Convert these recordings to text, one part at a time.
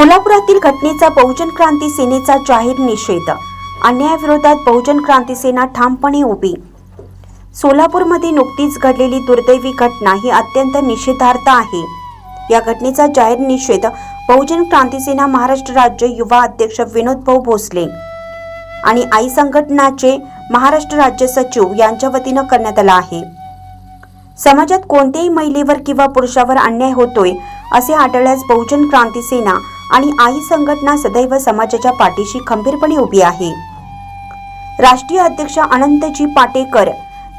सोलापुरातील घटनेचा बहुजन क्रांती सेनेचा जाहीर निषेध. अन्यायाविरोधात बहुजन क्रांती सेना ठामपणे उभी. सोलापूरमध्ये नुकतीच घडलेली दुर्दैवी घटना ही अत्यंत निषेधार्थ आहे. या घटनेचा जाहीर निषेध बहुजन क्रांती सेना महाराष्ट्र राज्य युवा अध्यक्ष विनोद भाऊ भोसले आणि आई संघटनाचे महाराष्ट्र राज्य सचिव यांच्या वतीनं करण्यात आला आहे. समाजात कोणत्याही महिलेवर किंवा पुरुषावर अन्याय होतोय असे आढळल्यास बहुजन क्रांती सेना आणि आई संघटना सदैव समाजाच्या पाठीशी खंबीरपणे उभी आहे. राष्ट्रीय अध्यक्ष अनंतजी पाटेकर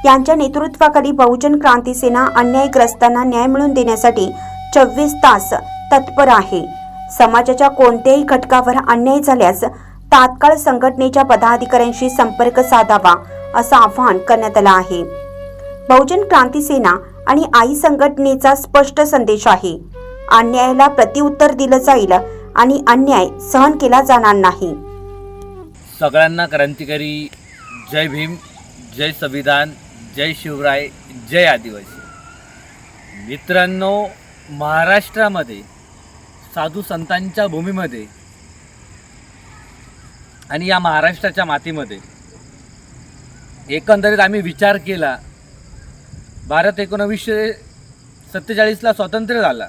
यांच्या नेतृत्वाखाली बहुजन क्रांती सेना अन्यायग्रस्तांना न्याय मिळवून देण्यासाठी चोवीस तास तत्पर आहे. समाजाच्या कोणत्याही घटकावर अन्याय झाल्यास तात्काळ संघटनेच्या पदाधिकाऱ्यांशी संपर्क साधावा असं आवाहन करण्यात आलं आहे. बहुजन क्रांती सेना आणि आई संघटनेचा स्पष्ट संदेश आहे. अन्यायाला प्रतिउत्तर दिलं जाईल आणि अन्याय सहन केला जाणार नाही. सगळ्यांना क्रांतिकारी. जय भीम जय संविधान जय शिवराय जय आदिवासी. मित्रांनो महाराष्ट्रामध्ये साधू संतांच्या भूमीमध्ये आणि या महाराष्ट्राच्या मातीमध्ये एकंदरीत आम्ही विचार केला. भारत एकोणवीसशे सत्तेचाळीसला स्वातंत्र्य झाला.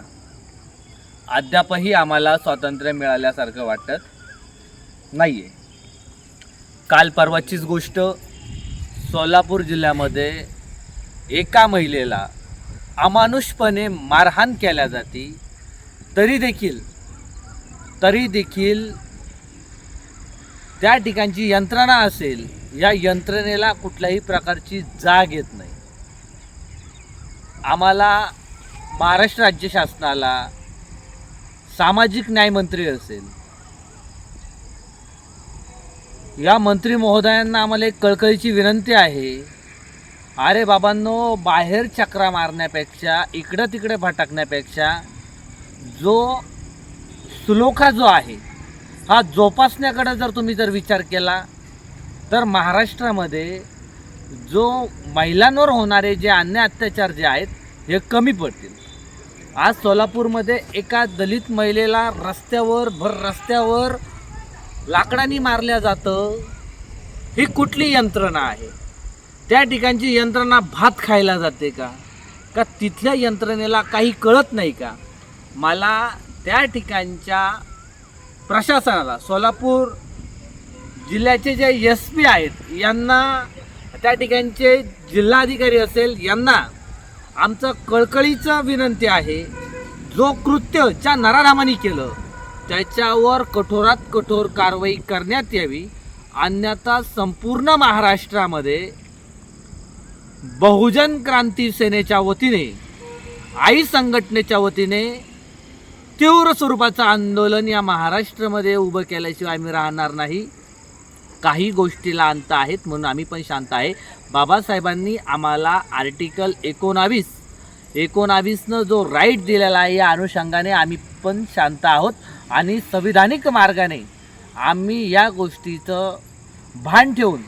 अद्यापही आम्हाला स्वातंत्र्य मिळाल्यासारखं वाटत नाही आहे काल परवाचीच गोष्ट सोलापूर जिल्ह्यामध्ये एका महिलेला अमानुषपणे मारहाण केल्या जाती तरी देखील तरी देखील त्या ठिकाणची यंत्रणा असेल या यंत्रणेला कुठल्याही प्रकारची जाग येत नाही. आम्हाला महाराष्ट्र राज्य शासनाला सामाजिक न्यायमंत्री असेल. या मंत्री महोदयांना आम्हाला एक कळकळीची विनंती आहे. अरे बाबांनो बाहेर चक्रा मारण्यापेक्षा इकडं तिकडे भटकण्यापेक्षा जो सुलोखा जो आहे हा जोपासण्याकडे जर तुम्ही जर विचार केला तर महाराष्ट्रामध्ये जो महिलांवर होणारे जे अन्य अत्याचार जे आहेत हे कमी पडतील. आज सोलापूरमध्ये एका दलित महिलेला रस्त्यावर भर रस्त्यावर लाकडानी मारल्या जातं. ही कुठली यंत्रणा आहे? त्या ठिकाणची यंत्रणा भात खायला जाते का? का तिथल्या यंत्रणेला काही कळत नाही का? मला त्या ठिकाणच्या प्रशासनाला सोलापूर जिल्ह्याचे जे एस पी आहेत यांना त्या ठिकाणचे जिल्हाधिकारी असेल यांना आमचं कळकळीचं विनंती आहे जो कृत्य ज्या नराधामाने केलं त्याच्यावर कठोरात कठोर कारवाई करण्यात यावी. अन्यथा संपूर्ण महाराष्ट्रामध्ये बहुजन क्रांती सेनेच्या वतीने आई संघटनेच्या वतीने तीव्र स्वरूपाचं आंदोलन या महाराष्ट्रामध्ये उभं केल्याशिवाय आम्ही राहणार नाही. काही गोष्टीला अंत आहेत म्हणून आम्ही पण शांत आहे. बाबासाहेबांनी आम्हाला आर्टिकल एकोणावीस एकोणावीसनं जो राईट दिलेला आहे या अनुषंगाने आम्ही पण शांत आहोत आणि संविधानिक मार्गाने आम्ही या गोष्टीचं भान ठेवून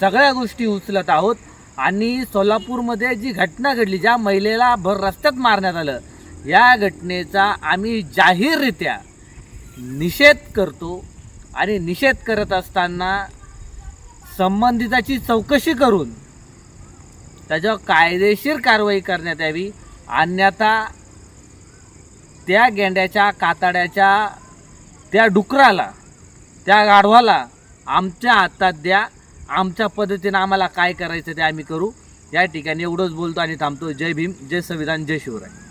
सगळ्या गोष्टी उचलत आहोत आणि सोलापूरमध्ये जी घटना घडली ज्या महिलेला भर रस्त्यात मारण्यात आलं या घटनेचा आम्ही जाहीररित्या निषेध करतो. आणि निषेध करत असताना संबंधिताची चौकशी करून त्याच्यावर कायदेशीर कारवाई करण्यात यावी. अन्यथा त्या गेंड्याच्या कातड्याच्या त्या डुकराला त्या गाढवाला आमच्या हातात द्या. आमच्या पद्धतीनं आम्हाला काय करायचं ते आम्ही करू. या ठिकाणी एवढंच बोलतो आणि थांबतो. जय भीम जय संविधान जय शिवराय.